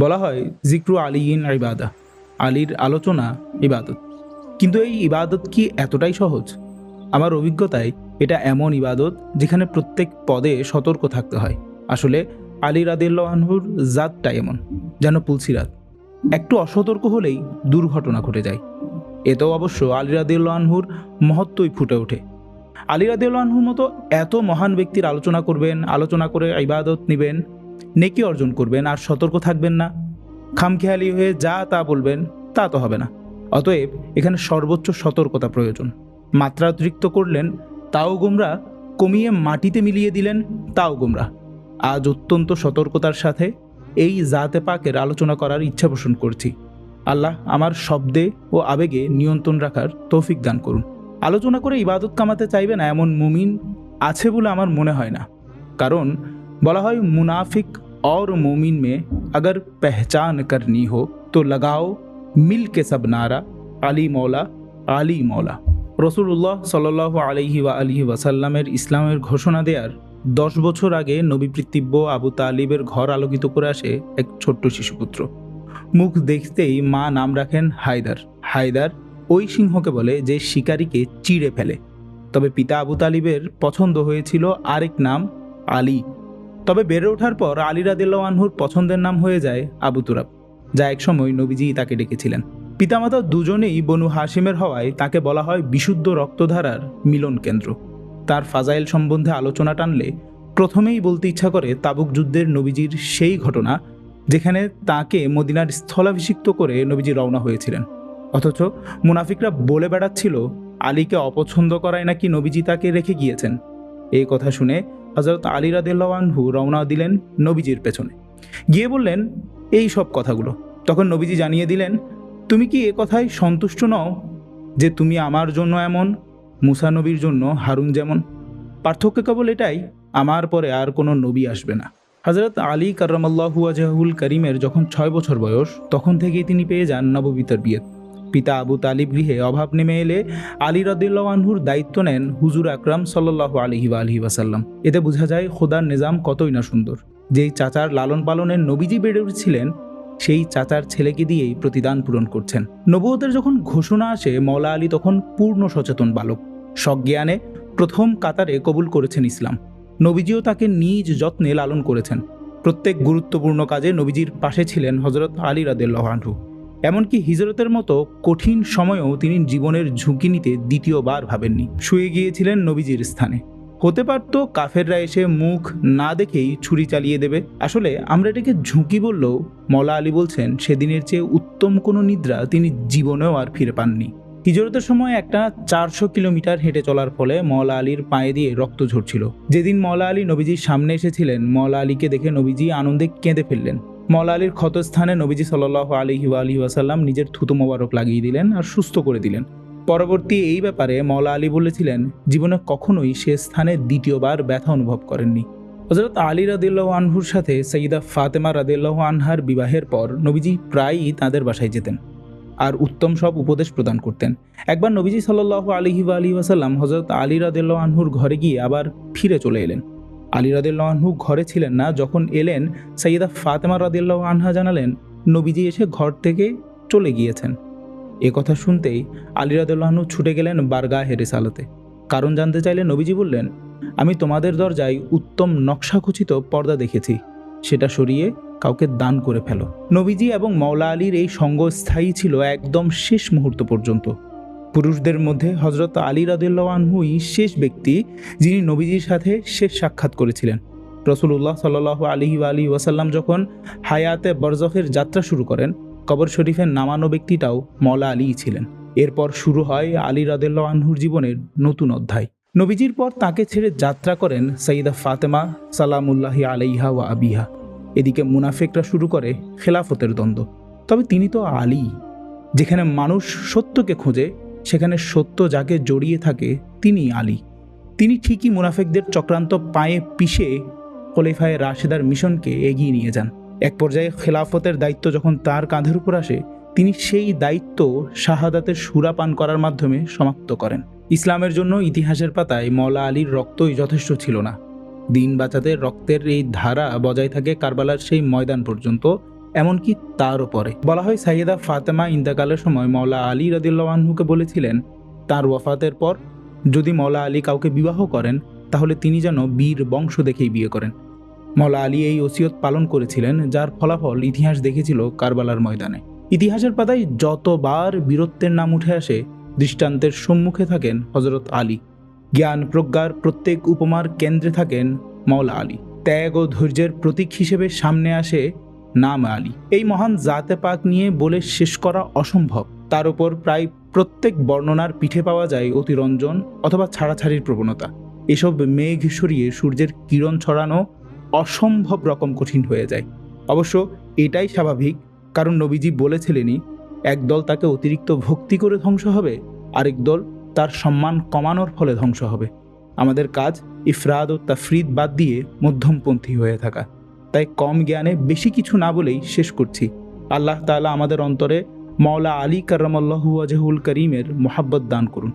বলা হয়, জিক্রু আলীন ইবাদা আলীর আলোচনা ইবাদত। কিন্তু এই ইবাদত কি এতটাই সহজ? আমার অভিজ্ঞতায় এটা এমন ইবাদত যেখানে প্রত্যেক পদে সতর্ক থাকতে হয়। আসলে আলী রাদিল্লাহুর জাতটা এমন, যেন পুলসিরাত। একটু অসতর্ক হলেই দুর্ঘটনা ঘটে যায়। এতেও অবশ্য আলী রাদিল্লাহুর মহত্বই ফুটে ওঠে। আলী রাদিল্লাহুর মতো এত মহান ব্যক্তির আলোচনা করবেন, আলোচনা করে ইবাদত নেবেন নেকি অর্জন করবেন আর সতর্ক থাকবেন না। খামখেয়ালি হয়ে যা তা বলবেন, তা তো হবে না। অতএব এখানে সর্বোচ্চ সতর্কতা প্রয়োজন। মাত্রা অতিরিক্ত করলেন, তাও গোমরা, কমিয়ে মাটিতে মিলিয়ে দিলেন, তাও গোমরা। আজ অত্যন্ত সতর্কতার সাথে এই জাতে পাকের আলোচনা করার ইচ্ছা পোষণ করছি। আল্লাহ আমার শব্দে ও আবেগে নিয়ন্ত্রণ রাখার তৌফিক দান করুন। আলোচনা করে ইবাদত কামাতে চাইবে না এমন মুমিন আছে বলে আমার মনে হয় না। কারণ বলা হয় মুনাফিক और मोमिन में अगर पहचान करनी हो तो लगाओ मिल के सब नारा আলী মৌলা আলী মৌলা রসুল্লাহ সাল আলহি ওয়া আলহি ওয়াসাল্লামের ইসলামের ঘোষণা দেওয়ার দশ বছর আগে নবী পৃথিব্য আবু তালিবের ঘর আলোকিত করে আসে এক ছোট্ট শিশুপুত্র মুখ দেখতেই মা নাম রাখেন হায়দার হায়দার ওই সিংহকে বলে যে শিকারীকে চিড়ে ফেলে তবে পিতা আবু তালিবের পছন্দ হয়েছিল আরেক নাম আলী তবে বেড়ে ওঠার পর আলী আনহুর পছন্দের নাম হয়ে যায় আবু তুরাব, যা একসময় নবীজি তাকে ডেকেছিলেন। পিতামাতা দুজনেই বনু হাসিমের হওয়ায় তাকে বলা হয় বিশুদ্ধ রক্তধারার মিলন কেন্দ্র। তার ফাজাইল সম্বন্ধে আলোচনা টানলে প্রথমেই বলতে ইচ্ছা করে তাবুক যুদ্ধের নবীজির সেই ঘটনা, যেখানে তাকে মদিনার স্থলাভিষিক্ত করে নবীজি রওনা হয়েছিলেন। অথচ মুনাফিকরা বলে বেড়াচ্ছিল, আলীকে অপছন্দ করায় নাকি নবীজি তাকে রেখে গিয়েছেন? এই কথা শুনে হজরত আলী রাদিল্লাহু রওনা দিলেন নবীজির পেছনে। গিয়ে বললেন, এই সব কথাগুলো। তখন নবীজি জানিয়ে দিলেন, তুমি কি এ কথায় সন্তুষ্ট নও যে তুমি আমার জন্য এমন, মুসা নবীর জন্য হারুন যেমন? পার্থক্য কেবল এটাই, আমার পরে আর কোনো নবী আসবে না। হজরত আলী কার্রামাল্লাহু আজাহুল করিমের যখন ছয় বছর বয়স, তখন থেকেই তিনি পেয়ে যান নববিতার বিয়ে পিতা আবু তালিব গৃহে অভাব নেমে এলে আলী রদুল্লাহানহুর দায়িত্ব নেন হুজুর আকরাম সাল্লাহ আলহি আলহি ওয়াসাল্লাম। এতে বোঝা যায় খোদার নিজাম কতই না সুন্দর। যেই চাচার লালন পালনের নবীজি বেড়ে উঠছিলেন, সেই চাচার ছেলেকে দিয়েই প্রতিদান পূরণ করছেন। নবুয়তের যখন ঘোষণা আসে মৌলা আলী তখন পূর্ণ সচেতন বালক। সজ্ঞানে প্রথম কাতারে কবুল করেছেন ইসলাম। নবীজিও তাকে নিজ যত্নে লালন করেছেন। প্রত্যেক গুরুত্বপূর্ণ কাজে নবীজির পাশে ছিলেন হজরত আলী রাদেল্লাহানহু এমনকি হিজরতের মতো কঠিন সময়েও তিনি জীবনের ঝুঁকি নিতে দ্বিতীয়বার ভাবেননি। শুয়ে গিয়েছিলেন নবীজির স্থানে। হতে পারত কাফেররা এসে মুখ না দেখেই ছুরি চালিয়ে দেবে। আসলে আমরা এটাকে ঝুঁকি বললেও মলা আলী বলছেন, সেদিনের চেয়ে উত্তম কোনো নিদ্রা তিনি জীবনেও আর ফিরে পাননি। হিজরতের সময় একটা চারশো কিলোমিটার হেঁটে চলার ফলে মৌলা আলীর পায়ে দিয়ে রক্ত ঝরছিল। যেদিন মৌলা আলী নবীজির সামনে এসেছিলেন মৌলা আলীকে দেখে নবীজি আনন্দে কেঁদে ফেললেন। মৌলা আলীর ক্ষতস্থানে নবীজি সাল্লাহ আলহি আলহি ওয়াসাল্লাম নিজের থুতু মোবারক লাগিয়ে দিলেন আর সুস্থ করে দিলেন। পরবর্তী এই ব্যাপারে মৌলা আলী বলেছিলেন, জীবনে কখনোই সে স্থানে দ্বিতীয়বার ব্যথা অনুভব করেননি। হজরত আলী রাদিল্লাহ আনহুর সাথে সঈদা ফাতেমা রাদিল্লাহ আনহার বিবাহের পর নবীজি প্রায়ই তাঁদের বাসায় যেতেন আর উত্তম সব উপদেশ প্রদান করতেন। একবার নবীজি সাল্লাহ আলহি আলহি ওয়াসাল্লাম হজরত আলী রাদিল্লাহ আনহুর ঘরে গিয়ে আবার ফিরে চলে এলেন। আলী রাদিল্লাহ আনহু ঘরে ছিলেন না, যখন এলেন সৈয়দা ফাতেমা রাদিল্লাহ আনহা জানালেন, নবীজি এসে ঘর থেকে চলে গিয়েছেন। এ কথা শুনতেই আলী রাদিল্লাহনু ছুটে গেলেন বারগাহে রেসালতে। কারণ জানতে চাইলে নবীজি বললেন, আমি তোমাদের দরজায় উত্তম নকশাখচিত পর্দা দেখেছি। সেটা সরিয়ে কাউকে দান করে ফেলো। নবীজি এবং মৌলা আলীর এই সঙ্গ স্থায়ী ছিল একদম শেষ মুহূর্ত পর্যন্ত। পুরুষদের মধ্যে হজরত আলী রাদিল্লাহ আনহুই শেষ ব্যক্তি, যিনি নবীজির সাথে শেষ সাক্ষাৎ করেছিলেন। রসুল্লাহ সাল আলী আলী ওয়াসাল্লাম যখন হায়াতে বরজফের যাত্রা শুরু করেন, কবর শরীফের নামানো ব্যক্তিটাও মৌলা আলীই ছিলেন। এরপর শুরু হয় আলী রাদেল্লা আনহুর জীবনের নতুন অধ্যায়। নবীজির পর তাকে ছেড়ে যাত্রা করেন সঈদা ফাতেমা সালামুল্লাহি আলাইহা ওয়া আবিহা। এদিকে মুনাফেকরা শুরু করে খেলাফতের দ্বন্দ্ব। তবে তিনি তো আলী, যেখানে মানুষ সত্যকে খোঁজে সেখানে সত্য যাকে জড়িয়ে থাকে তিনি আলী। তিনি ঠিকই মুনাফেকদের চক্রান্ত পায়ে পিষে খলিফায় রাশেদার মিশনকে এগিয়ে নিয়ে যান। এক পর্যায়ে খেলাফতের দায়িত্ব যখন তার কাঁধের উপর আসে, তিনি সেই দায়িত্ব শাহাদাতের সুরাপান করার মাধ্যমে সমাপ্ত করেন। ইসলামের জন্য ইতিহাসের পাতায় মলা আলীর রক্তই যথেষ্ট ছিল না। দিন বাঁচাতে রক্তের এই ধারা বজায় থাকে কারবালার সেই ময়দান পর্যন্ত এমনকি তারও পরে বলা হয় সাইয়েদা ফাতেমা ইন্দাকালের সময় মৌলা আলী রদিল্লাহানহুকে বলেছিলেন, তার ওয়াফাতের পর যদি মৌলা আলী কাউকে বিবাহ করেন, তাহলে তিনি যেন বীর বংশ দেখেই বিয়ে করেন। মৌলা আলী এই ওসিয়ত পালন করেছিলেন, যার ফলাফল ইতিহাস দেখেছিল কারবালার ময়দানে। ইতিহাসের পাতায় যতবার বীরত্বের নাম উঠে আসে, দৃষ্টান্তের সম্মুখে থাকেন হজরত আলী। জ্ঞান প্রজ্ঞার প্রত্যেক উপমার কেন্দ্রে থাকেন মৌলা আলী। ত্যাগ ও ধৈর্যের প্রতীক হিসেবে সামনে আসে নাম আলী। এই মহান জাতে পাক নিয়ে বলে শেষ করা অসম্ভব। তার উপর প্রায় প্রত্যেক বর্ণনার পিঠে পাওয়া যায় অতিরঞ্জন অথবা ছাড়াছাড়ির প্রবণতা। এসব মেঘ সরিয়ে সূর্যের কিরণ ছড়ানো অসম্ভব রকম কঠিন হয়ে যায়। অবশ্য এটাই স্বাভাবিক, কারণ নবীজি বলেছিলেনই, একদল তাকে অতিরিক্ত ভক্তি করে ধ্বংস হবে, আরেক দল তার সম্মান কমানোর ফলে ধ্বংস হবে। আমাদের কাজ ইফরাদ ও তাফরিদ বাদ দিয়ে মধ্যমপন্থী হয়ে থাকা। তাই কম জ্ঞানে বেশি কিছু না বলেই শেষ করছি। আল্লাহ তালা আমাদের অন্তরে মাওলা আলী কার্রামাল্লাহু ওয়াজহুল করিমের মোহাব্বত দান করুন।